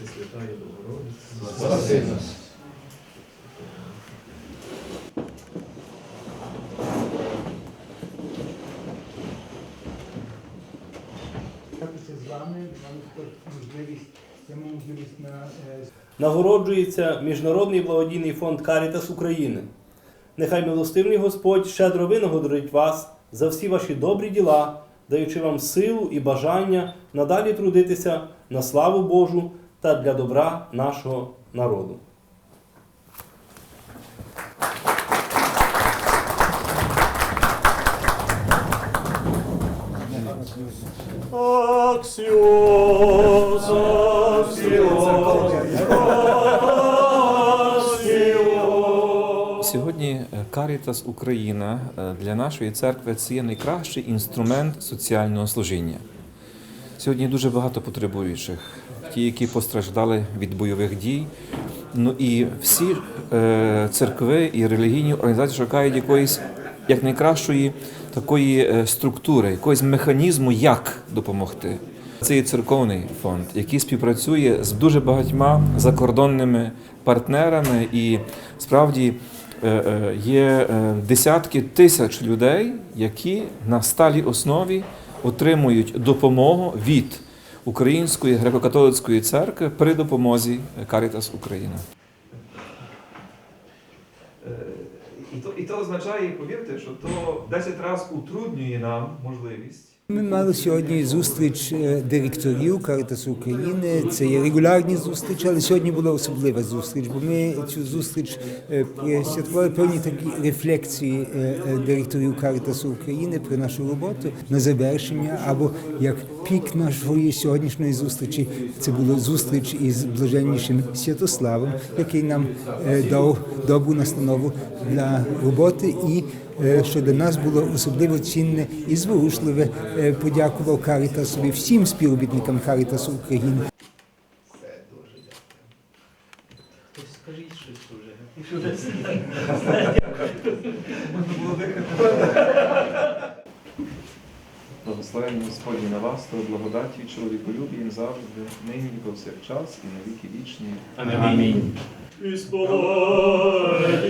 Пресвятая Богородиця, Спаси нас. З вами можливість, можливість на е, Нагороджується Міжнародний благодійний фонд Карітас України. Нехай милостивний Господь щедро винагородить вас за всі ваші добрі діла, даючи вам силу і бажання надалі трудитися на славу Божу та для добра нашого народу. Аксіос, Сьогодні е, Карітас Україна е, для нашої церкви це є найкращий інструмент соціального служіння. Сьогодні дуже багато потребуючих, ті, які постраждали від бойових дій. Ну і всі е, церкви і релігійні організації шукають якоїсь як найкращої такої е, структури, якогось механізму, як допомогти. Це є церковний фонд, який співпрацює з дуже багатьма закордонними партнерами, і справді е, є десятки тисяч людей, які на сталій основі отримують допомогу від Української греко-католицької церкви при допомозі Карітас Україна. Е, І то, і то означає, повірте, що то 10 разів утруднює нам можливість. Ми мали сьогодні зустріч е, директорів Каритасу України. Це є регулярні зустрічі, але сьогодні була особлива зустріч, бо ми цю зустріч е, присвяткували певні такі рефлексії е, директорів Каритасу України про нашу роботу на завершення, або як пік нашої сьогоднішньої зустрічі. Це була зустріч із блаженнішим Святославом, який нам дав добру настанову для роботи і що для нас було особливо цінне і зворушливе, е, подякував Карітасові всім співробітникам Карітасу України. Скажіть щось уже. Благословення Господні на вас, то благодаті, чоловіколюбі їм завжди, нині і повсякчас, і на віки вічні. Амінь. Сподобає